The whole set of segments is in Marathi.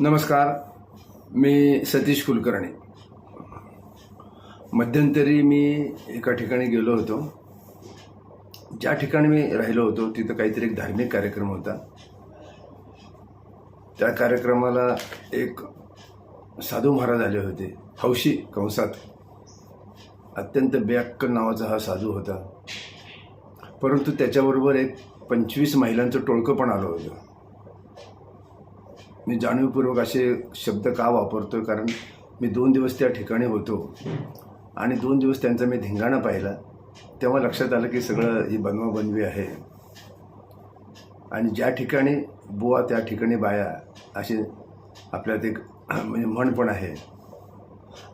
नमस्कार मी सतीश कुलकर्णी. मध्यंतरी मी एका ठिकाणी गेलो होतो. ज्या ठिकाणी मी राहिलो होतो तिथं काहीतरी एक धार्मिक कार्यक्रम होता. त्या कार्यक्रमाला एक साधू महाराज आले होते हौशी कंसात. अत्यंत बेअक्कल नावाचा हा साधू होता. परंतु त्याच्याबरोबर एक पंचवीस महिलांचं टोळकं पण आलं होतं. मी जाणीवपूर्वक असे शब्द का वापरतो आहे कारण मी दोन दिवस त्या ठिकाणी होतो आणि दोन दिवस त्यांचा मी धिंगाणा पाहिला. तेव्हा लक्षात आलं की सगळं ही बनवाबनवी आहे. आणि ज्या ठिकाणी बुवा त्या ठिकाणी बाया असे आपल्यात एक म्हणजे म्हण पण आहे.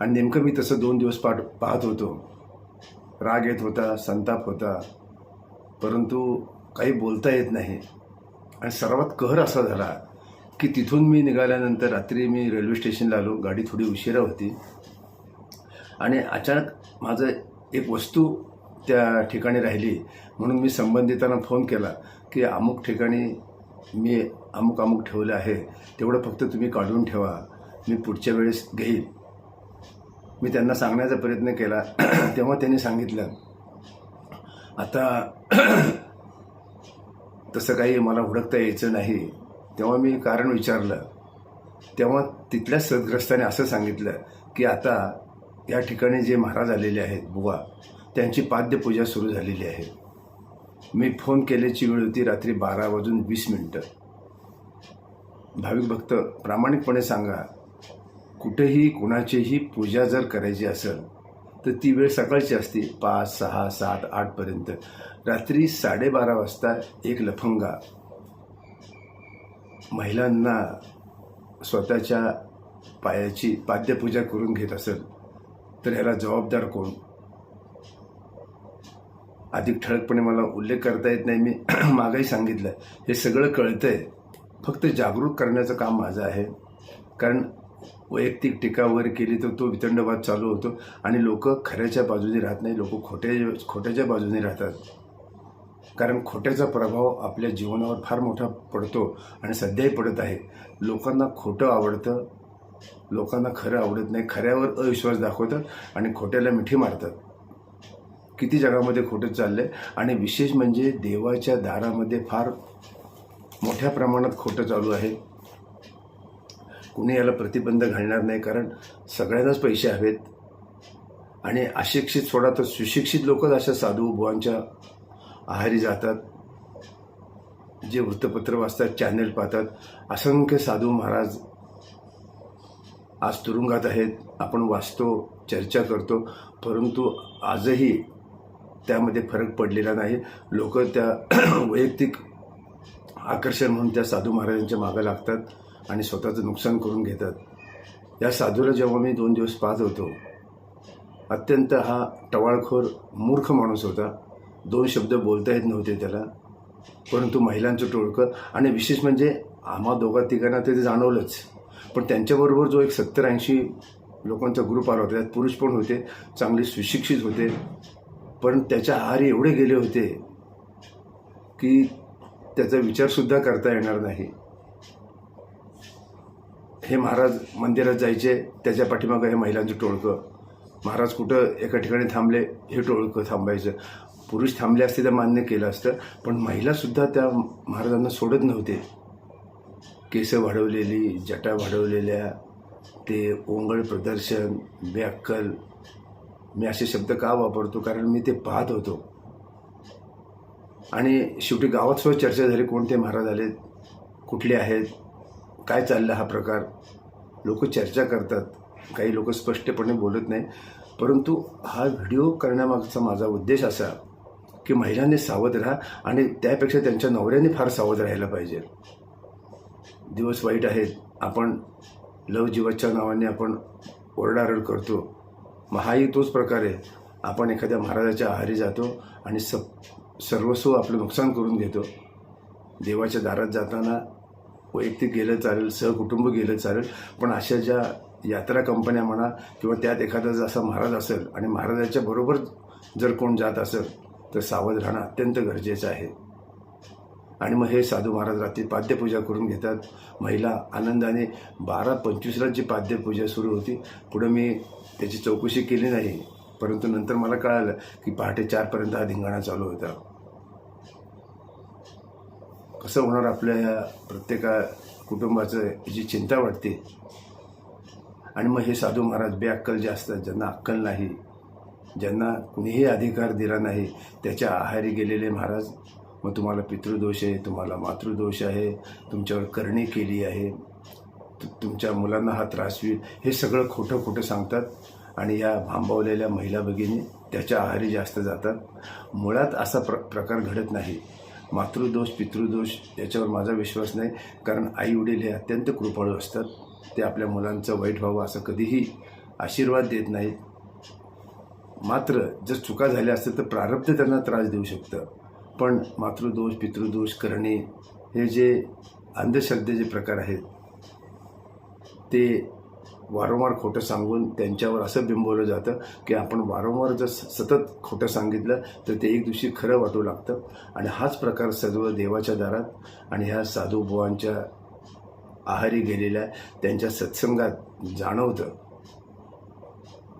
आणि नेमकं मी तसं दोन दिवस पाठ पाहत होतो. राग येत होता संताप होता. परंतु काही बोलता येत नाही. आणि सर्वात कहर असा झाला की तिथून मी निघाल्यानंतर रात्री मी रेल्वे स्टेशनला आलो. गाडी थोडी उशिरा होती. आणि अचानक माझं एक वस्तू त्या ठिकाणी राहिली. म्हणून मी संबंधितांना फोन केला की अमुक ठिकाणी मी अमुक अमुक ठेवलं आहे. तेवढं फक्त तुम्ही काढून ठेवा. मी पुढच्या वेळेस घेईल. मी त्यांना सांगण्याचा प्रयत्न केला. तेव्हा त्यांनी सांगितलं आता तसं काही मला हुडकता यायचं नाही. तेव्हा मी कारण विचारलं. तेव्हा तिथल्या सदग्रस्ताने असं सांगितलं की आता या ठिकाणी जे महाराज आलेले आहेत बुवा त्यांची पाद्यपूजा सुरू झालेली आहे. मी फोन केल्याची वेळ होती रात्री बारा वाजून वीस मिनटं. भाविक भक्त प्रामाणिकपणे सांगा कुठेही कुणाचीही पूजा जर करायची असेल तर ती वेळ सकाळची असते पाच सहा सात आठपर्यंत. रात्री साडेबारा वाजता एक लफंगा महिलांना स्वतःच्या पायाची पाद्यपूजा करून घेत असेल तर ह्याला जबाबदार कोण? अधिक ठळकपणे मला उल्लेख करता येत नाही. मी मागही सांगितलं. हे सगळं कळतंय. फक्त जागरूक करण्याचं काम माझं आहे. कारण वैयक्तिक टीका वगैरे केली तर तो वितंडवाद चालू होतो आणि लोक खऱ्याच्या बाजूने राहत नाही. लोक खोट्या खोट्याच्या बाजूने राहतात. कारण खोट्याचा प्रभाव आपल्या जीवनावर फार मोठा पडतो आणि सध्याही पडत आहे. लोकांना खोटं आवडतं लोकांना खरं आवडत नाही खऱ्यावर अविश्वास दाखवतात आणि खोट्याला मिठी मारतात. किती जगामध्ये खोटं चाललं आहे आणि विशेष म्हणजे देवाच्या दारामध्ये फार मोठ्या प्रमाणात खोटं चालू आहे. कुणी याला प्रतिबंध घालणार नाही कारण सगळ्यांनाच पैसे हवेत. आणि अशिक्षित सोडा तर सुशिक्षित लोकच अशा साधू बुवांच्या आहारी जातात जे वृत्तपत्र वाचतात चॅनल पाहतात. असंख्य साधू महाराज आज तुरुंगात आहेत. आपण वाचतो चर्चा करतो. परंतु आजही त्यामध्ये फरक पडलेला नाही. लोक त्या वैयक्तिक आकर्षण म्हणून त्या साधू महाराजांच्या मागं लागतात आणि स्वतःचं नुकसान करून घेतात. या साधूला जेव्हा मी दोन दिवस पाहत होतो अत्यंत हा टवाळखोर मूर्ख माणूस होता. दोन शब्द बोलता येत नव्हते त्याला. परंतु महिलांचं टोळकं आणि विशेष म्हणजे आम्हा दोघा तिघांना ते जाणवलंच. पण त्यांच्याबरोबर जो एक सत्तर ऐंशी लोकांचा ग्रुप आला होता त्यात पुरुष पण होते चांगले सुशिक्षित होते. पण त्याच्या आहारी एवढे गेले होते की त्याचा विचारसुद्धा करता येणार नाही. हे महाराज मंदिरात जायचे त्याच्या पाठीमागं हे महिलांचं टोळकं. महाराज कुठं एका ठिकाणी थांबले हे टोळकं थांबायचं. पुरुष थांबले असते तर मान्य केलं असतं पण महिलासुद्धा त्या महाराजांना सोडत नव्हते. केसं वाढवलेली जटा वाढवलेल्या ते ओंगळ प्रदर्शन बेअक्कल मी असे शब्द का वापरतो? कारण मी ते पाहत होतो. आणि शेवटी गावात सुद्धा चर्चा झाली कोणते महाराज आलेत कुठले आहेत काय चाललं हा प्रकार? लोक चर्चा करतात काही लोक स्पष्टपणे बोलत नाही. परंतु हा व्हिडिओ करण्यामागचा माझा उद्देश असा की महिलांनी सावध राहा आणि त्यापेक्षा त्यांच्या नवऱ्याने फार सावध राहायला पाहिजे. दिवस वाईट आहेत. आपण लव जीवाच्या नावाने आपण ओरडारड करतो. मग हाही तोच प्रकार आहे. आपण एखाद्या महाराजाच्या आहारी जातो आणि स सर्वस्व आपलं नुकसान करून घेतो. देवाच्या दारात जाताना वैयक्तिक गेलं चालेल सहकुटुंब गेलं चालेल पण अशा ज्या यात्रा कंपन्या म्हणा किंवा त्यात एखादा जसा महाराज असेल आणि महाराजाच्या बरोबर जर कोण जात असेल तर सावध राहणं अत्यंत गरजेचं आहे. आणि मग हे साधू महाराज रात्री पाद्यपूजा करून घेतात. महिला आनंदाने बारा पंचवीसला जी पाद्यपूजा सुरू होती पुढं मी त्याची चौकशी केली नाही. परंतु नंतर मला कळालं की पहाटे चारपर्यंत हा धिंगाणा चालू होता. कसं होणार आपल्या ह्या प्रत्येका कुटुंबाचं जी चिंता वाटते? आणि मग हे साधू महाराज बेअक्कल जे असतात ज्यांना अक्कल नाही ज्यांना कुणीही अधिकार दिला नाही त्याच्या आहारी गेलेले महाराज मग तुम्हाला पितृदोष आहे तुम्हाला मातृदोष आहे तुमच्यावर करणी केली आहे तुमच्या मुलांना हा त्रास होईल हे सगळं खोटं खोटं सांगतात आणि या भांबवलेल्या महिला भगिनी त्याच्या आहारी जास्त जातात. मुळात असा प्र प्रकार घडत नाही. मातृदोष पितृदोष याच्यावर माझा विश्वास नाही कारण आई वडील हे अत्यंत कृपाळू असतात. ते आपल्या मुलांचं वाईट व्हावं असं कधीही आशीर्वाद देत नाहीत. मात्र जर चुका झाल्या असतील तर प्रारब्ध त्यांना त्रास देऊ शकतं. पण मातृदोष पितृदोष करणे हे जे अंधश्रद्धेचे प्रकार आहेत ते वारंवार खोटं सांगून त्यांच्यावर असं बिंबवलं जातं की आपण वारंवार जर सतत खोटं सांगितलं तर ते एक दिवशी खरं वाटू लागतं. आणि हाच प्रकार सर्व देवाच्या दारात आणि ह्या साधू बुवांच्या आहारी गेलेल्या त्यांच्या सत्संगात जाणवतं.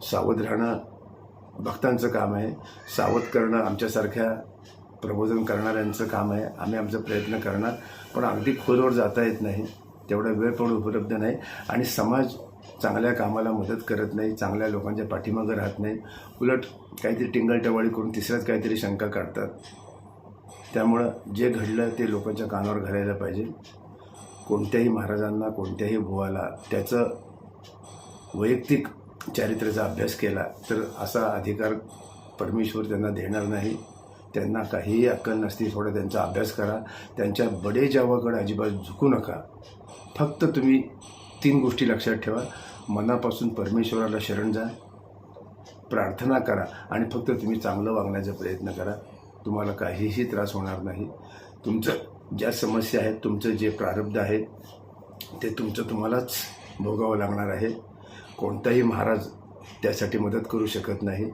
सावध राहणं भक्तांचं काम आहे. सावध करणं आमच्यासारख्या प्रबोधन करणाऱ्यांचं काम आहे. आम्ही आमचा प्रयत्न करणार पण अगदी खोलवर जाता येत नाही. तेवढा वेळ पण उपलब्ध नाही. आणि समाज चांगल्या कामाला मदत करत नाही चांगल्या लोकांच्या पाठीमागं राहत नाही. उलट काहीतरी टिंगलटवाळी करून तिसऱ्याच काहीतरी शंका काढतात. त्यामुळं जे घडलं ते लोकांच्या कानावर घालायला पाहिजे. कोणत्याही महाराजांना कोणत्याही भुवाला त्याचं वैयक्तिक चारित्र्याचा अभ्यास केला तर असा अधिकार परमेश्वर त्यांना देणार नाही. त्यांना काहीही अक्कल नसती थोडा त्यांचा अभ्यास करा. त्यांच्या बडे जावाकडे अजिबात झुकू नका. फक्त तुम्ही तीन गोष्टी लक्षात ठेवा. मनापासून परमेश्वराला शरण जा. प्रार्थना करा आणि फक्त तुम्ही चांगलं वागण्याचा प्रयत्न करा. तुम्हाला काहीही त्रास होणार नाही. तुमचं ज्या समस्या आहेत तुमचं जे प्रारब्ध आहे ते तुमचं तुम्हालाच भोगावं लागणार आहे. कोणताही महाराज त्यासाठी मदत करू शकत नाही.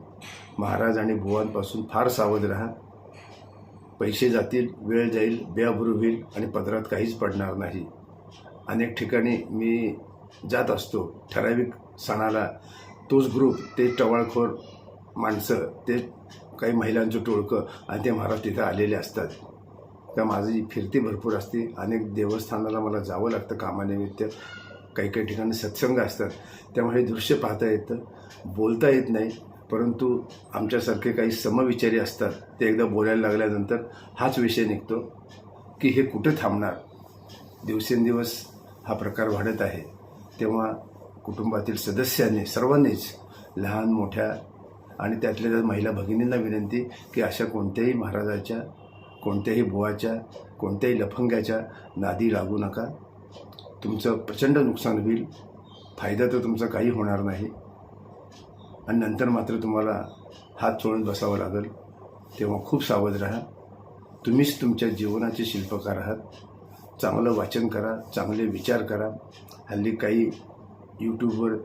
महाराज आणि बुवांपासून फार सावध राहा. पैसे जातील वेळ जाईल बेअब्रू होईल आणि पदरात काहीच पडणार नाही. अनेक ठिकाणी मी जात असतो. ठराविक सणाला तोच ग्रुप ते टवाळखोर माणसं ते काही महिलांचं टोळकं आणि ते महाराज तिथं आलेले असतात. तर माझी फिरती भरपूर असते. अनेक देवस्थानाला मला जावं लागतं कामानिमित्त. काही काही ठिकाणी सत्संग असतात. त्यामुळे हे दृश्य पाहता येतं. बोलता येत नाही. परंतु आमच्यासारखे काही समविचारी असतात. ते एकदा बोलायला लागल्यानंतर हाच विषय निघतो की हे कुठं थांबणार? दिवसेंदिवस हा प्रकार वाढत आहे. तेव्हा कुटुंबातील सदस्यांनी सर्वांनीच लहान मोठ्या आणि त्यातल्या त्या महिला भगिनींना विनंती की अशा कोणत्याही महाराजाच्या कोणत्याही बुवाच्या कोणत्याही लफंग्याच्या नादी लागू नका. तुमचं प्रचंड नुकसान होईल. फायदा तर तुमचा काही होणार नाही. आणि नंतर मात्र तुम्हाला हात चोळून बसावं लागेल. तेव्हा खूप सावध राहा. तुम्हीच तुमच्या जीवनाचे शिल्पकार आहात. चांगलं वाचन करा चांगले विचार करा. हल्ली काही यूट्यूबवर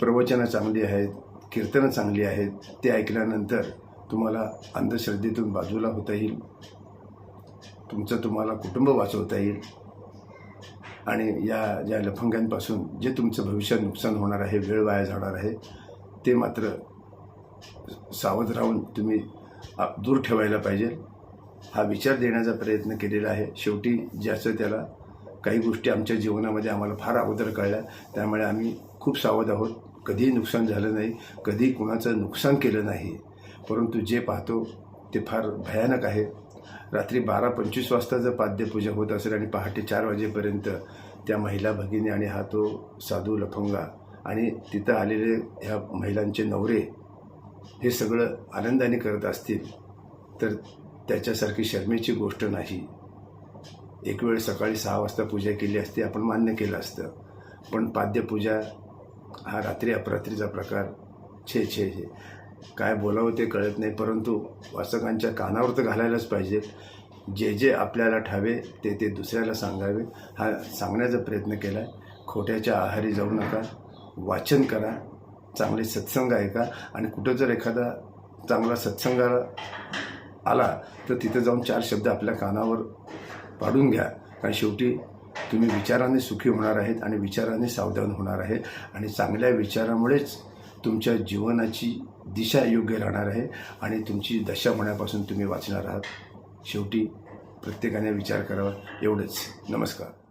प्रवचनं चांगली आहेत कीर्तनं चांगली आहेत ते ऐकल्यानंतर तुम्हाला अंधश्रद्धेतून बाजूला होता येईल. तुमचं तुम्हाला कुटुंब वाचवता येईल. आणि या ज्या लफंग्यांपासून जे तुमचं भविष्यात नुकसान होणार आहे वेळ वाया जाणार आहे ते मात्र सावध राहून तुम्ही दूर ठेवायला पाहिजे. हा विचार देण्याचा प्रयत्न केलेला आहे. शेवटी ज्याचं त्याला काही गोष्टी आमच्या जीवनामध्ये आम्हाला फार अगोदर कळल्या. त्यामुळे आम्ही खूप सावध आहोत. कधीही नुकसान झालं नाही कधी कुणाचं नुकसान केलं नाही. परंतु जे पाहतो ते फार भयानक आहे. रात्री बारा पंचवीस वाजता जर पाद्यपूजा होत असेल आणि पहाटे चार वाजेपर्यंत त्या महिला भगिनी आणि हा तो साधू लफंगा आणि तिथं आलेले ह्या महिलांचे नवरे हे सगळं आनंदाने करत असतील तर त्याच्यासारखी शर्मेची गोष्ट नाही. एक वेळ सकाळी सहा वाजता पूजा केली असती आपण मान्य केलं असतं. पण पाद्यपूजा हा रात्री अपरात्रीचा प्रकार. छे छे छे. काय बोलावं ते कळत नाही परंतु वाचकांच्या कानावर तर घालायलाच पाहिजे. जे जे आपल्याला ठावे ते ते दुसऱ्याला सांगावे. हा सांगण्याचा प्रयत्न केला आहे खोट्याच्या आहारी जाऊ नका. वाचन करा. चांगले सत्संग ऐका. आणि कुठं जर एखादा चांगला सत्संगाला आला तर तिथं जाऊन चार शब्द आपल्या कानावर पाडून घ्या. कारण शेवटी तुम्ही विचाराने सुखी होणार आहेत आणि विचाराने सावधान होणार आहे आणि चांगल्या विचारामुळेच तुमच्या जीवनाची दिशा योग्य राहणार आहे आणि तुमची दशा होण्यापासून तुम्ही वाचणार आहात. शेवटी प्रत्येकाने विचार करावा एवढंच. नमस्कार.